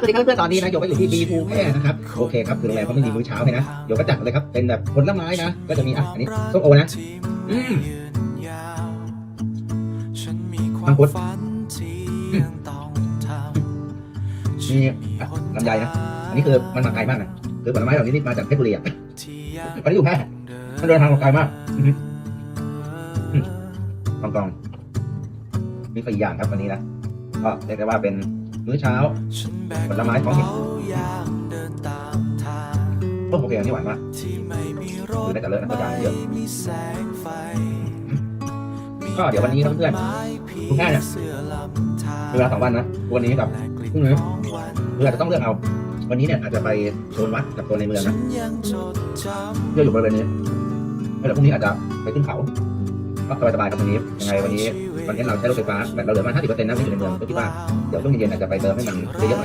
สวัสดีครับเพื่อนๆตอนนี้นะโยกก็อยู่ที่บีภูแม่นะครับโอเคครับคือโรงแรมเขาไม่มีมื้อเช้าให้นะโยกก็จัดเลยครับเป็นแบบผลไม้นะก็จะมีอะอันนี้ส้มโอนะอืมมังคุดมีลำไยนะอันนี้คือมันมาไกลมากนะคือผลไม้เหล่านี้นี่มาจากเพชรบุรีอะตอนนี้อยู่แพร่มันเดินทางมาไกลมากอือหืออืมกองกองมีสี่อย่างครับวันนี้นะก็เรียกได้ว่าเป็น มื้อเช้าผลไม้ท้องถิ่นต้มโอเคอันนี้หวานมากคือได้แต่เลิศนะตัวอย่างเยอะก็เดี๋ยววันนี้เพื่อนๆคุณแม่เนี่ยเวลาสองวันนะวันนี้กับพรุ่งนี้เพื่อจะต้องเลือกเอา วันนี้เนี่ยอาจจะไปโซนวัดกับโซนในเมืองนะเพื่ออยู่บริเวณนี้แล้วเดี๋ยวพรุ่งนี้อาจจะไปขึ้นเขา ก็สบายๆครับวันนี้ยังไงวันนี้วันนี้เราใช้รถไฟฟ้าแบบเราเหลือมา50%นะที่อยู่ในเมืองก็คิดว่าเดี๋ยวช่วงเย็นๆอาจจะไปเติมให้มันเยอะๆหน่อย